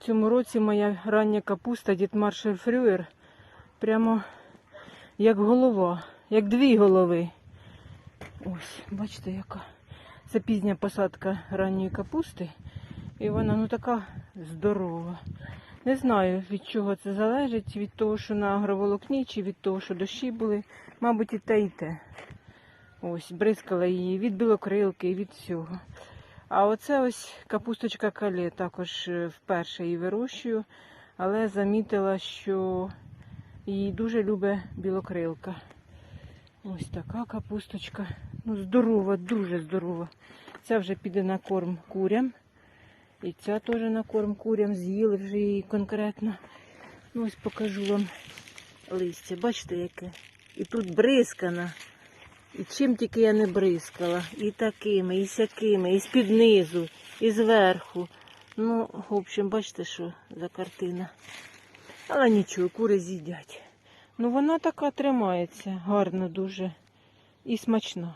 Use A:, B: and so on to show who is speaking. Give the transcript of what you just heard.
A: Цьому році моя рання капуста Дітмаршер Фрюєр прямо як голова, як дві голови. Ось, бачите, яка. Це пізня посадка ранньої капусти. І вона ну така здорова. Не знаю, від чого це залежить, від того, що на агроволокні, чи від того, що дощі були. Мабуть, і те, і те. Ось, бризкала її від білокрилки, і від всього. А оце ось капусточка кале, також е, вперше її вирощую, але замітила, що її дуже любить білокрилка. Ось така капусточка. Ну, здорова, дуже здорова. Ця вже піде на корм курям. І ця теж на корм курям з'їли вже її конкретно. Ну, ось покажу вам листя. Бачите, яке? І тут бризкана. І чим тільки я не бризкала. І такими, і сякими, і з-під низу, і зверху. Ну, в общем, бачите, що за картина. Але нічого, кури з'їдять. Ну, вона така тримається, гарно дуже і смачна.